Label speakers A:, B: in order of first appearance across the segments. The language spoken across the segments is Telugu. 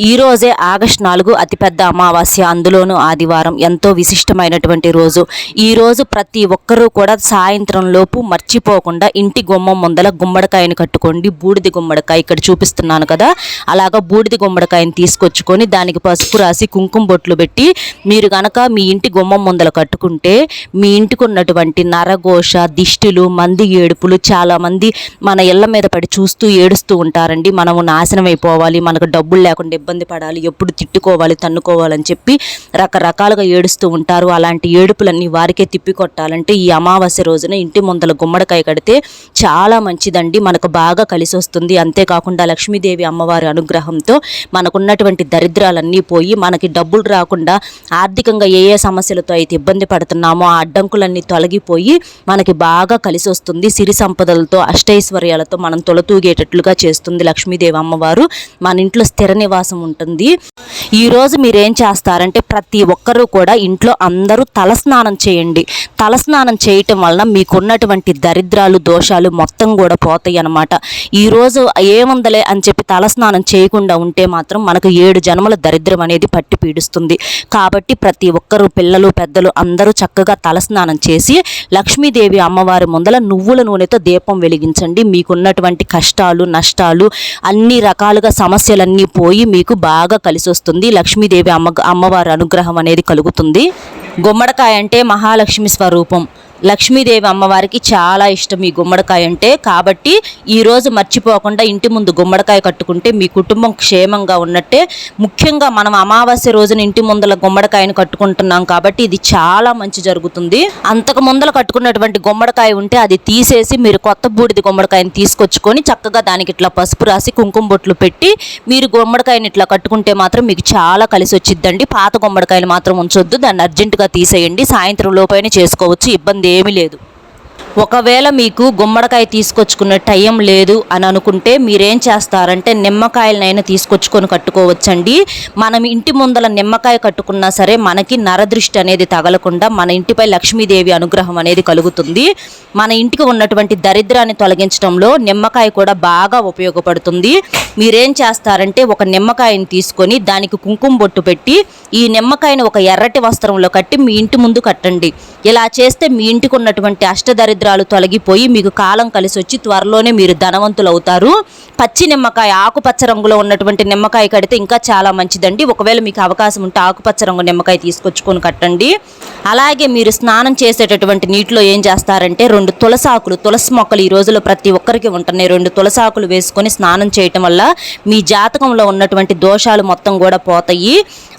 A: ఈరోజే ఆగస్టు నాలుగు అతిపెద్ద అమావాస్య. అందులోనూ ఆదివారం ఎంతో విశిష్టమైనటువంటి రోజు. ఈరోజు ప్రతి ఒక్కరూ కూడా సాయంత్రం లోపు మర్చిపోకుండా ఇంటి గుమ్మం ముందల గుమ్మడికాయని కట్టుకోండి. బూడిది గుమ్మడికాయ ఇక్కడ చూపిస్తున్నాను కదా. అలాగా బూడిది గుమ్మడికాయని తీసుకొచ్చుకొని దానికి పసుపు రాసి కుంకుమ బొట్లు పెట్టి మీరు గనక మీ ఇంటి గుమ్మం ముందల కట్టుకుంటే మీ ఇంటికి ఉన్నటువంటి నరఘోష దిష్టిలు మంది ఏడుపులు చాలామంది మన ఇళ్ళ మీద పడి చూస్తూ ఏడుస్తూ ఉంటారండి. మనము నాశనం అయిపోవాలి. మనకు డబ్బులు లేకుండా ఇబ్బంది పడాలి ఎప్పుడు తిట్టుకోవాలి తన్నుకోవాలని చెప్పి రకరకాలుగా ఏడుస్తూ ఉంటారు. అలాంటి ఏడుపులన్నీ వారికే తిప్పి కొట్టాలంటే ఈ అమావాస్య రోజున ఇంటి ముందల గుమ్మడికాయ కడితే చాలా మంచిదండి. మనకు బాగా కలిసి వస్తుంది అంతేకాకుండా లక్ష్మీదేవి అమ్మవారి అనుగ్రహంతో మనకున్నటువంటి దరిద్రాలన్నీ పోయి మనకి డబ్బులు రాకుండా ఆర్థికంగా ఏ ఏ సమస్యలతో అయితే ఇబ్బంది పడుతున్నామో ఆ అడ్డంకులన్నీ తొలగిపోయి మనకి బాగా కలిసి వస్తుంది సిరి సంపదలతో అష్టైశ్వర్యాలతో మనం తొలతూగేటట్లుగా చేస్తుంది లక్ష్మీదేవి అమ్మవారు. మన ఇంట్లో స్థిర నివాసం ఉంటుంది. ఈరోజు మీరు ఏం చేస్తారంటే ప్రతి ఒక్కరూ కూడా ఇంట్లో అందరూ తలస్నానం చేయండి. తలస్నానం చేయటం వలన మీకున్నటువంటి దరిద్రాలు దోషాలు మొత్తం కూడా పోతాయి అన్నమాట. ఈరోజు ఏముందలే అని చెప్పి తలస్నానం చేయకుండా ఉంటే మాత్రం మనకు ఏడు జన్మల దరిద్రం అనేది పట్టి పీడిస్తుంది. కాబట్టి ప్రతి ఒక్కరూ పిల్లలు పెద్దలు అందరూ చక్కగా తలస్నానం చేసి లక్ష్మీదేవి అమ్మవారి ముందల నువ్వుల నూనెతో దీపం వెలిగించండి. మీకున్నటువంటి కష్టాలు నష్టాలు అన్ని రకాలుగా సమస్యలన్నీ పోయి మీ మీకు బాగా కలిసి వస్తుంది లక్ష్మీదేవి అమ్మ అమ్మవారి అనుగ్రహం అనేది కలుగుతుంది. గుమ్మడికాయ అంటే మహాలక్ష్మి స్వరూపం. లక్ష్మీదేవి అమ్మవారికి చాలా ఇష్టం ఈ గుమ్మడికాయ అంటే. కాబట్టి ఈరోజు మర్చిపోకుండా ఇంటి ముందు గుమ్మడికాయ కట్టుకుంటే మీ కుటుంబం క్షేమంగా ఉన్నట్టే. ముఖ్యంగా మనం అమావాస్య రోజున ఇంటి ముందల గుమ్మడికాయను కట్టుకుంటున్నాం కాబట్టి ఇది చాలా మంచి జరుగుతుంది. అంతకు ముందల కట్టుకున్నటువంటి గుమ్మడికాయ ఉంటే అది తీసేసి మీరు కొత్త బూడిది గుమ్మడికాయని తీసుకొచ్చుకొని చక్కగా దానికి ఇట్లా పసుపు రాసి కుంకుమ బొట్లు పెట్టి మీరు గుమ్మడికాయని ఇట్లా కట్టుకుంటే మాత్రం మీకు చాలా కలిసి వచ్చిద్దండి. పాత గుమ్మడికాయలు మాత్రం ఉంచొద్దు. దాన్ని అర్జెంటుగా తీసేయండి. సాయంత్రం లోపైన చేసుకోవచ్చు. ఇబ్బంది ఏమీ లేదు. ఒకవేళ మీకు గుమ్మడికాయ తీసుకొచ్చుకునే టైం లేదు అని అనుకుంటే మీరేం చేస్తారంటే నిమ్మకాయలనైనా తీసుకొచ్చుకొని కట్టుకోవచ్చండి. మనం ఇంటి ముందల నిమ్మకాయ కట్టుకున్నా సరే మనకి నరదృష్టి అనేది తగలకుండా మన ఇంటిపై లక్ష్మీదేవి అనుగ్రహం అనేది కలుగుతుంది. మన ఇంటికి ఉన్నటువంటి దరిద్రాన్ని తొలగించడంలో నిమ్మకాయ కూడా బాగా ఉపయోగపడుతుంది. మీరేం చేస్తారంటే ఒక నిమ్మకాయని తీసుకొని దానికి కుంకుమ బొట్టు పెట్టి ఈ నిమ్మకాయని ఒక ఎర్రటి వస్త్రంలో కట్టి మీ ఇంటి ముందు కట్టండి. ఇలా చేస్తే మీ ఇంటికి ఉన్నటువంటి అష్టదరిద్రాలు తొలగిపోయి మీకు కాలం కలిసి వచ్చి త్వరలోనే మీరు ధనవంతులు అవుతారు పచ్చి నిమ్మకాయ ఆకుపచ్చ రంగులో ఉన్నటువంటి నిమ్మకాయ కడితే ఇంకా చాలా మంచిదండి. ఒకవేళ మీకు అవకాశం ఉంటే ఆకుపచ్చ రంగు నిమ్మకాయ తీసుకొచ్చుకొని కట్టండి. అలాగే మీరు స్నానం చేసేటటువంటి నీటిలో ఏం చేస్తారంటే రెండు తులసాకులు తులసి మొక్కలు ఈ రోజులో ప్రతి ఒక్కరికి ఉంటున్నాయి. రెండు తులసాకులు వేసుకొని స్నానం చేయటం వల్ల మీ జాతకంలో ఉన్నటువంటి దోషాలు మొత్తం కూడా పోతాయి.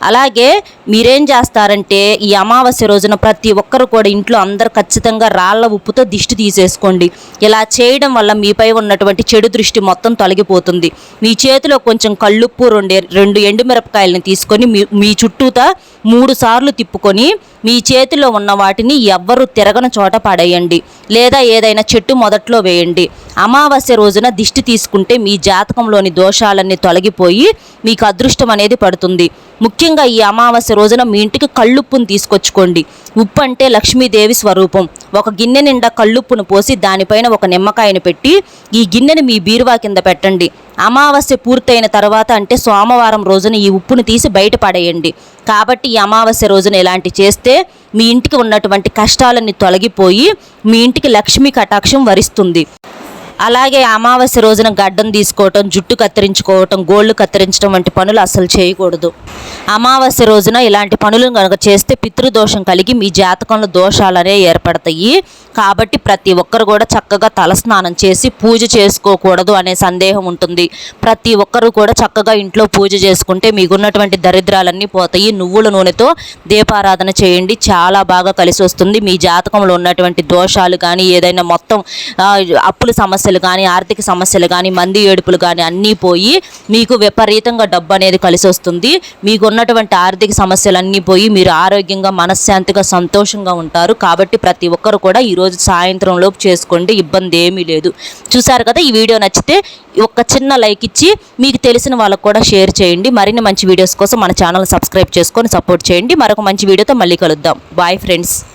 A: అలాగే మీరేం చేస్తారంటే ఈ అమావాస్య రోజున ప్రతి ఒక్కరు కూడా ఇంట్లో అందరు ఖచ్చితంగా రాళ్ళ ఉప్పుతో దిష్టి తీసేసుకోండి. ఇలా చేయడం వల్ల మీపై ఉన్నటువంటి చెడు దృష్టి మొత్తం తొలగిపోతుంది. మీ చేతిలో కొంచెం కళ్ళుప్పు రెండు రెండు ఎండుమిరపకాయలని తీసుకొని మీ మీ చుట్టూతా మూడు సార్లు తిప్పుకొని మీ చేతిలో ఉన్న వాటిని ఎవ్వరు తిరగని చోట పడేయండి లేదా ఏదైనా చెట్టు మొదట్లో వేయండి. అమావాస్య రోజున దిష్టి తీసుకుంటే మీ జాతకంలోని దోషాలన్నీ తొలగిపోయి మీకు అదృష్టం అనేది పడుతుంది. ముఖ్యంగా ఈ అమావాస్య రోజున మీ ఇంటికి కళ్ళుప్పును తీసుకొచ్చుకోండి. ఉప్పు అంటే లక్ష్మీదేవి స్వరూపం. ఒక గిన్నె నిండా కళ్ళుప్పును పోసి దానిపైన ఒక నిమ్మకాయను పెట్టి ఈ గిన్నెని మీ బీరువా కింద పెట్టండి. అమావాస్య పూర్తయిన తర్వాత అంటే సోమవారం రోజున ఈ ఉప్పును తీసి బయట పడేయండి. కాబట్టి ఈ అమావాస్య రోజున ఇలాంటి చేస్తే మీ ఇంటికి ఉన్నటువంటి కష్టాలన్నీ తొలగిపోయి మీ ఇంటికి లక్ష్మీ కటాక్షం వరిస్తుంది. అలాగే అమావాస్య రోజున గడ్డం తీసుకోవటం జుట్టు కత్తిరించుకోవటం గోళ్ళు కత్తిరించడం వంటి పనులు అసలు చేయకూడదు. అమావాస్య రోజున ఇలాంటి పనులు కనుక చేస్తే పితృదోషం కలిగి మీ జాతకంలో దోషాలు అనేవి ఏర్పడతాయి. కాబట్టి ప్రతి ఒక్కరు కూడా చక్కగా తలస్నానం చేసి పూజ చేసుకోకూడదు అనే సందేహం ఉంటుంది. ప్రతి ఒక్కరు కూడా చక్కగా ఇంట్లో పూజ చేసుకుంటే మీకున్నటువంటి దరిద్రాలన్నీ పోతాయి. నువ్వుల నూనెతో దీపారాధన చేయండి. చాలా బాగా కలిసి వస్తుంది. మీ జాతకంలో ఉన్నటువంటి దోషాలు కానీ ఏదైనా మొత్తం అప్పుల సమస్యలు కానీ ఆర్థిక సమస్యలు కానీ మంది ఏడుపులు కానీ అన్నీ పోయి మీకు విపరీతంగా డబ్బు అనేది కలిసి వస్తుంది. మీకు ఉన్నటువంటి ఆర్థిక సమస్యలు అన్నీ పోయి మీరు ఆరోగ్యంగా మనశ్శాంతిగా సంతోషంగా ఉంటారు. కాబట్టి ప్రతి ఒక్కరు కూడా ఈరోజు సాయంత్రం లోపు చేసుకోండి ఇబ్బంది ఏమీ లేదు. చూసారు కదా ఈ వీడియో నచ్చితే ఒక చిన్న లైక్ ఇచ్చి మీకు తెలిసిన వాళ్ళకు కూడా షేర్ చేయండి. మరిన్ని మంచి వీడియోస్ కోసం మన ఛానల్ సబ్స్క్రైబ్ చేసుకొని సపోర్ట్ చేయండి. మరొక మంచి వీడియోతో మళ్ళీ కలుద్దాం. Bye friends.